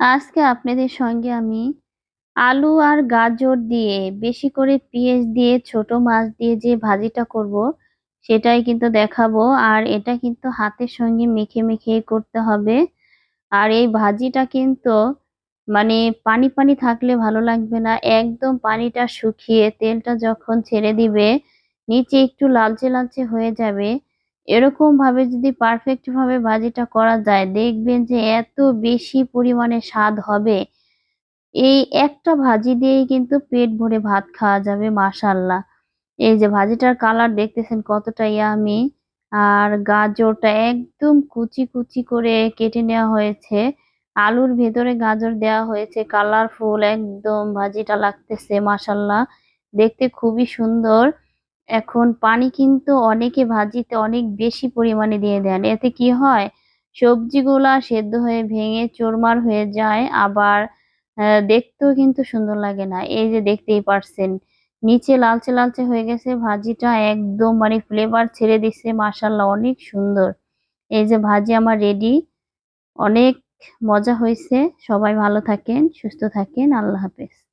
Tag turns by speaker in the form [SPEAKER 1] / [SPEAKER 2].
[SPEAKER 1] আজকে আপনাদের সঙ্গে আমি আলু আর গাজর দিয়ে, বেশি করে পেঁয়াজ দিয়ে, ছোট মাছ দিয়ে যে ভাজিটা করব, সেটাই কিন্তু দেখাবো। আর এটা কিন্তু হাতের সঙ্গে মেখে মেখে করতে হবে। আর এই ভাজিটা কিন্তু মানে পানি পানি থাকলে ভালো লাগবে না। একদম পানিটা শুকিয়ে তেলটা যখন ছেড়ে দিবে, নিচে একটু লালচে লালচে হয়ে যাবে। এরকম ভাবে যদি পারফেক্ট ভাবে ভাজিটা করা যায়, দেখবেন যে এত বেশি পরিমাণে স্বাদ হবে। এই একটা ভাজি দিয়েই কিন্তু পেট ভরে ভাত খাওয়া যাবে মাশাল্লাহ এই যে ভাজিটার কালার দেখতেছেন কতটা ইয়ামি আর গাজরটা একদম কুচি কুচি করে কেটে নেওয়া হয়েছে। আলুর ভেতরে গাজর দেওয়া হয়েছে কালারফুল একদম ভাজিটা লাগতেছে মাশাল্লাহ দেখতে খুবই সুন্দর। এখন পানি কিন্তু অনেকে ভাজিতে অনেক বেশি পরিমাণে দিয়ে দেন। এতে কি হয়? সবজিগুলা সেদ্ধ হয়ে ভেঙে চোরমার হয়ে যায়, আবার দেখতেও কিন্তু সুন্দর লাগে না। এই যে দেখতেই পারছেন, নিচে লালচে লালচে হয়ে গেছে, ভাজিটা একদম মানে ফ্লেভার ছেড়ে দিচ্ছে মাসাল্লাহ অনেক সুন্দর। এই যে ভাজি আমার রেডি অনেক মজা হয়েছে। সবাই ভালো থাকেন, সুস্থ থাকেন, আল্লাহ হাফেজ।